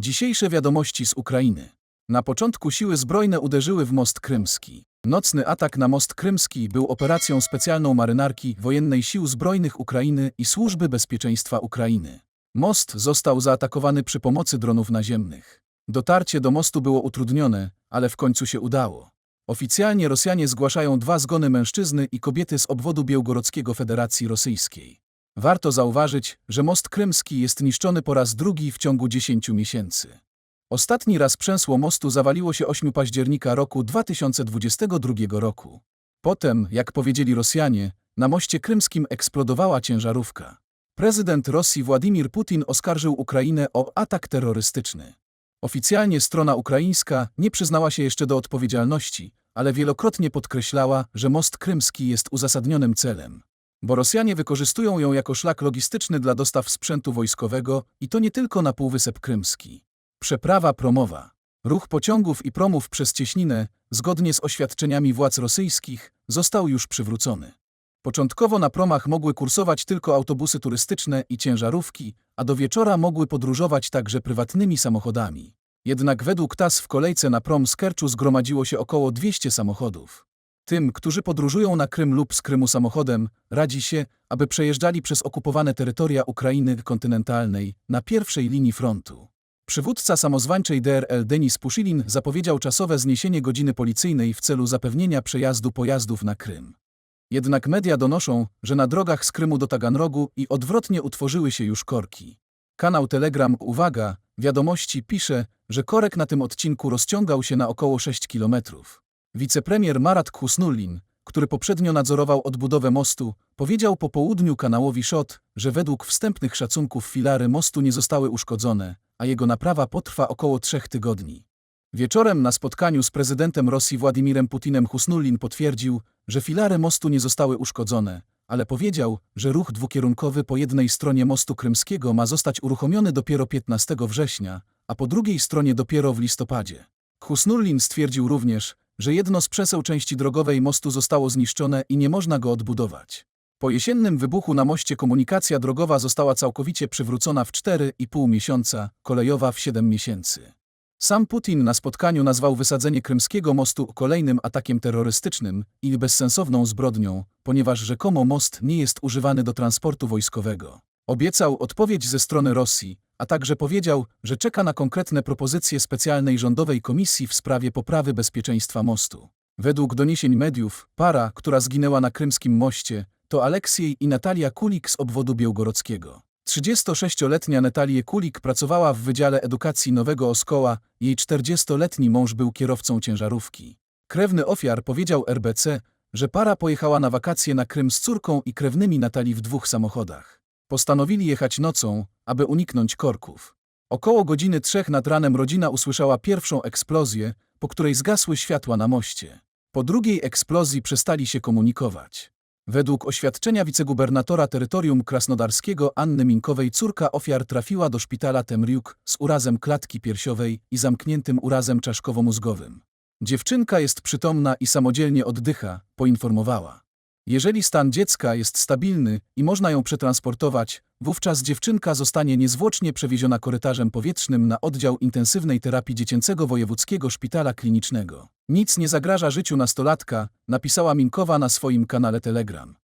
Dzisiejsze wiadomości z Ukrainy. Na początku siły zbrojne uderzyły w most krymski. Nocny atak na most krymski był operacją specjalną marynarki wojennej sił zbrojnych Ukrainy i Służby Bezpieczeństwa Ukrainy. Most został zaatakowany przy pomocy dronów naziemnych. Dotarcie do mostu było utrudnione, ale w końcu się udało. Oficjalnie Rosjanie zgłaszają dwa zgony mężczyzny i kobiety z obwodu białgorodzkiego Federacji Rosyjskiej. Warto zauważyć, że most krymski jest niszczony po raz drugi w ciągu 10 miesięcy. Ostatni raz przęsło mostu zawaliło się 8 października roku 2022 roku. Potem, jak powiedzieli Rosjanie, na moście krymskim eksplodowała ciężarówka. Prezydent Rosji Władimir Putin oskarżył Ukrainę o atak terrorystyczny. Oficjalnie strona ukraińska nie przyznała się jeszcze do odpowiedzialności, ale wielokrotnie podkreślała, że most krymski jest uzasadnionym celem. Bo Rosjanie wykorzystują ją jako szlak logistyczny dla dostaw sprzętu wojskowego i to nie tylko na Półwysep Krymski. Przeprawa promowa. Ruch pociągów i promów przez cieśninę, zgodnie z oświadczeniami władz rosyjskich, został już przywrócony. Początkowo na promach mogły kursować tylko autobusy turystyczne i ciężarówki, a do wieczora mogły podróżować także prywatnymi samochodami. Jednak według TAS w kolejce na prom z Kerczu zgromadziło się około 200 samochodów. Tym, którzy podróżują na Krym lub z Krymu samochodem, radzi się, aby przejeżdżali przez okupowane terytoria Ukrainy kontynentalnej na pierwszej linii frontu. Przywódca samozwańczej DRL Denis Puszilin zapowiedział czasowe zniesienie godziny policyjnej w celu zapewnienia przejazdu pojazdów na Krym. Jednak media donoszą, że na drogach z Krymu do Taganrogu i odwrotnie utworzyły się już korki. Kanał Telegram Uwaga, wiadomości pisze, że korek na tym odcinku rozciągał się na około 6 kilometrów. Wicepremier Marat Khusnullin, który poprzednio nadzorował odbudowę mostu, powiedział po południu kanałowi SHOT, że według wstępnych szacunków filary mostu nie zostały uszkodzone, a jego naprawa potrwa około trzech tygodni. Wieczorem na spotkaniu z prezydentem Rosji Władimirem Putinem Husnullin potwierdził, że filary mostu nie zostały uszkodzone, ale powiedział, że ruch dwukierunkowy po jednej stronie mostu krymskiego ma zostać uruchomiony dopiero 15 września, a po drugiej stronie dopiero w listopadzie. Husnullin stwierdził również, że jedno z przeseł części drogowej mostu zostało zniszczone i nie można go odbudować. Po jesiennym wybuchu na moście komunikacja drogowa została całkowicie przywrócona w 4,5 miesiąca, kolejowa w 7 miesięcy. Sam Putin na spotkaniu nazwał wysadzenie krymskiego mostu kolejnym atakiem terrorystycznym i bezsensowną zbrodnią, ponieważ rzekomo most nie jest używany do transportu wojskowego. Obiecał odpowiedź ze strony Rosji, a także powiedział, że czeka na konkretne propozycje specjalnej rządowej komisji w sprawie poprawy bezpieczeństwa mostu. Według doniesień mediów, para, która zginęła na krymskim moście, to Aleksiej i Natalia Kulik z obwodu białgorodzkiego. 36-letnia Natalia Kulik pracowała w Wydziale Edukacji Nowego Oskoła, jej 40-letni mąż był kierowcą ciężarówki. Krewny ofiar powiedział RBC, że para pojechała na wakacje na Krym z córką i krewnymi Natalii w dwóch samochodach. Postanowili jechać nocą, aby uniknąć korków. Około godziny trzech nad ranem rodzina usłyszała pierwszą eksplozję, po której zgasły światła na moście. Po drugiej eksplozji przestali się komunikować. Według oświadczenia wicegubernatora terytorium krasnodarskiego Anny Minkowej córka ofiar trafiła do szpitala Temriuk z urazem klatki piersiowej i zamkniętym urazem czaszkowo-mózgowym. Dziewczynka jest przytomna i samodzielnie oddycha, poinformowała. Jeżeli stan dziecka jest stabilny i można ją przetransportować, wówczas dziewczynka zostanie niezwłocznie przewieziona korytarzem powietrznym na oddział intensywnej terapii dziecięcego wojewódzkiego szpitala klinicznego. Nic nie zagraża życiu nastolatka, napisała Minkowa na swoim kanale Telegram.